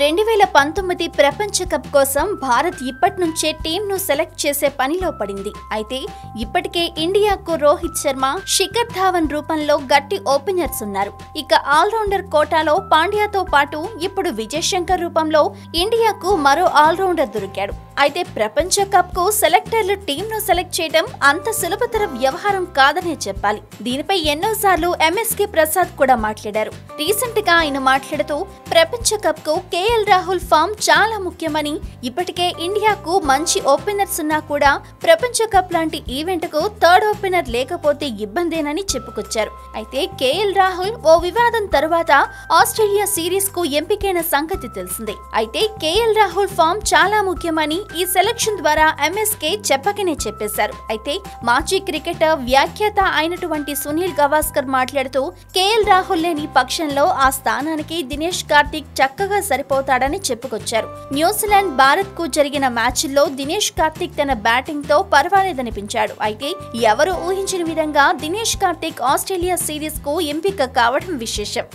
రెండు వేల పంతొమ్మిది ప్రపంచ కప్ కోసం భారత్ ఇప్పటి నుంచే టీంను సెలెక్ట్ చేసే పనిలో పడింది. అయితే ఇప్పటికే ఇండియాకు రోహిత్ శర్మ శిఖర్ ధావన్ రూపంలో గట్టి ఓపెనర్స్ ఉన్నారు. ఇక ఆల్రౌండర్ కోటాలో పాండ్యాతో పాటు ఇప్పుడు విజయ్ శంకర్ రూపంలో ఇండియాకు మరో ఆల్రౌండర్ దొరికాడు. అయితే ప్రపంచ కప్కు సెలెక్టర్లు టీంను సెలెక్ట్ చేయడం అంత సులభతర వ్యవహారం కాదనే చెప్పాలి. దీనిపై ఎన్నోసార్లు ఎంఎస్కే ప్రసాద్ కూడా మాట్లాడారు. రీసెంట్గా ఆయన మాట్లాడుతూ ప్రపంచ కప్కు కేఎల్ రాహుల్ ఫామ్ చాలా ముఖ్యమని ఇప్పటికే ఇండియాకు మంచి ఓపెనర్స్ ఉన్నా కూడా ప్రపంచ కప్ లాంటి ఈవెంట్కు థర్డ్ ఓపెనర్ లేకపోతే ఇబ్బందేనని చెప్పుకొచ్చారు. అయితే కేఎల్ రాహుల్ ఓ వివాదం తర్వాత ఆస్ట్రేలియా సిరీస్కు ఎంపికైన సంగతి తెలిసిందే. అయితే కేఎల్ రాహుల్ ఫామ్ చాలా ముఖ్యమని ఈ సెలక్షన్ ద్వారా ఎంఎస్కే చెప్పకనే చెప్పేశారు. అయితే మాజీ క్రికెటర్ వ్యాఖ్యాత అయినటువంటి సునీల్ గవాస్కర్ మాట్లాడుతూ కేఎల్ రాహుల్ లేని పక్షంలో ఆ స్థానానికి దినేష్ కార్తిక్ చక్కగా సరిపోతాడని చెప్పుకొచ్చారు. న్యూజిలాండ్ భారత్కు జరిగిన మ్యాచ్ల్లో దినేష్ కార్తిక్ తన బ్యాటింగ్తో పర్వాలేదనిపించాడు. అయితే ఎవరు ఊహించిన విధంగా దినేష్ కార్తిక్ ఆస్ట్రేలియా సిరీస్కు ఎంపిక కావడం విశేషం.